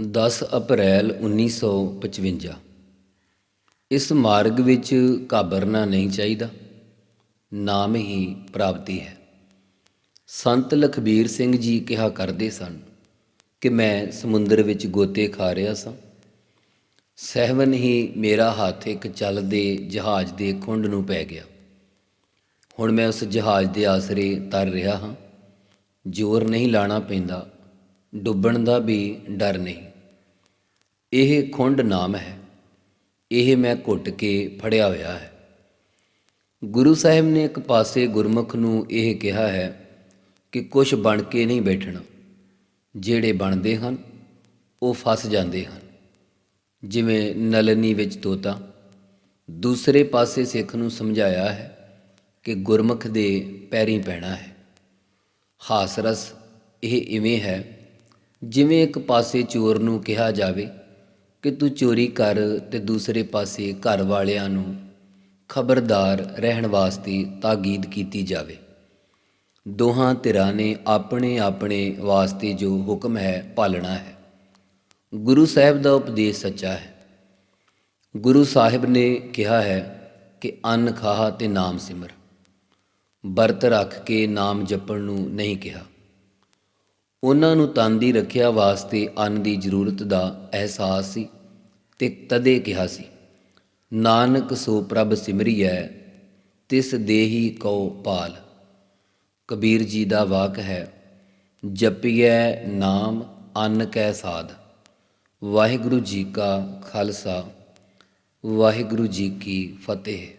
10 ਅਪ੍ਰੈਲ 1955 ਇਸ ਮਾਰਗ ਵਿੱਚ ਘਾਬਰਨਾ ਨਹੀਂ ਚਾਹੀਦਾ। ਨਾਮ ਹੀ ਪ੍ਰਾਪਤੀ ਹੈ। ਸੰਤ ਲਖਬੀਰ ਸਿੰਘ ਜੀ ਕਿਹਾ ਕਰਦੇ ਸਨ ਕਿ ਮੈਂ ਸਮੁੰਦਰ ਵਿੱਚ ਗੋਤੇ ਖਾ ਰਿਹਾ ਸਾਂ। ਸਹਿਵਨ ਹੀ ਮੇਰਾ ਹੱਥ ਇੱਕ ਚੱਲਦੇ ਜਹਾਜ਼ ਦੇ ਖੁੰਡ ਨੂੰ ਪੈ ਗਿਆ। ਹੁਣ ਮੈਂ ਉਸ ਜਹਾਜ਼ ਦੇ ਆਸਰੇ ਤਰ ਰਿਹਾ ਹਾਂ। ਜ਼ੋਰ ਨਹੀਂ ਲਾਣਾ ਪੈਂਦਾ। ਡੁੱਬਣ ਦਾ ਵੀ ਡਰ ਨਹੀਂ। ਇਹ ਖੁੰਡ ਨਾਮ ਹੈ। ਇਹ ਮੈਂ ਘੁੱਟ ਕੇ ਫੜਿਆ ਹੋਇਆ ਹੈ। ਗੁਰੂ ਸਾਹਿਬ ਨੇ ਇੱਕ ਪਾਸੇ ਗੁਰਮੁਖ ਨੂੰ ਇਹ ਕਿਹਾ ਹੈ ਕਿ ਕੁਝ ਬਣ ਕੇ ਨਹੀਂ ਬੈਠਣਾ। ਜਿਹੜੇ ਬਣਦੇ ਹਨ, ਉਹ ਫਸ ਜਾਂਦੇ ਹਨ। ਜਿਵੇਂ ਨਲਨੀ ਵਿੱਚ ਤੋਤਾ। ਦੂਸਰੇ ਪਾਸੇ ਸਿੱਖ ਨੂੰ ਸਮਝਾਇਆ ਹੈ ਕਿ ਗੁਰਮੁਖ ਦੇ ਪੈਰੀ ਪੈਣਾ ਹੈ। ਹਾਸਰਸ ਇਹ ਇਵੇਂ ਹੈ ਜਿਵੇਂ ਇੱਕ ਪਾਸੇ ਚੋਰ ਨੂੰ ਕਿਹਾ ਜਾਵੇ ਕਿ ਤੂੰ ਚੋਰੀ ਕਰ ਤੇ ਦੂਸਰੇ ਪਾਸੇ ਘਰ ਵਾਲਿਆਂ ਨੂੰ ਖਬਰਦਾਰ ਰਹਿਣ ਵਾਸਤੇ ਤਾਕੀਦ ਕੀਤੀ ਜਾਵੇ। ਦੋਹਾਂ ਧਿਰਾਂ ਨੇ ਆਪਣੇ ਆਪਣੇ ਵਾਸਤੇ ਜੋ ਹੁਕਮ ਹੈ ਪਾਲਣਾ ਹੈ। ਗੁਰੂ ਸਾਹਿਬ ਦਾ ਉਪਦੇਸ਼ ਸੱਚਾ ਹੈ। ਗੁਰੂ ਸਾਹਿਬ ਨੇ ਕਿਹਾ ਹੈ ਕਿ ਅੰਨ ਖਾਹ ਤੇ ਨਾਮ ਸਿਮਰ। ਵਰਤ ਰੱਖ ਕੇ ਨਾਮ ਜਪਣ ਨੂੰ ਨਹੀਂ ਕਿਹਾ। ਉਹਨਾਂ ਨੂੰ ਤਨ ਦੀ ਰੱਖਿਆ ਵਾਸਤੇ ਅੰਨ ਦੀ ਜ਼ਰੂਰਤ ਦਾ ਅਹਿਸਾਸ ਸੀ ਤੇ ਤਦੇ ਕਿਹਾ ਸੀ, ਨਾਨਕ ਸੋ ਪ੍ਰਭ ਸਿਮਰਿਐ, ਤਿਸ ਦੇਹੀ ਕਉ ਪਾਲ ਕਬੀਰ ਜੀ ਦਾ ਵਾਕ ਹੈ, ਜਪੀਐ ਨਾਮ, ਅੰਨ ਕੈ ਸਾਧ। ਵਾਹਿਗੁਰੂ ਜੀ ਕਾ ਖਾਲਸਾ, ਵਾਹਿਗੁਰੂ ਜੀ ਕੀ ਫਤਿਹ।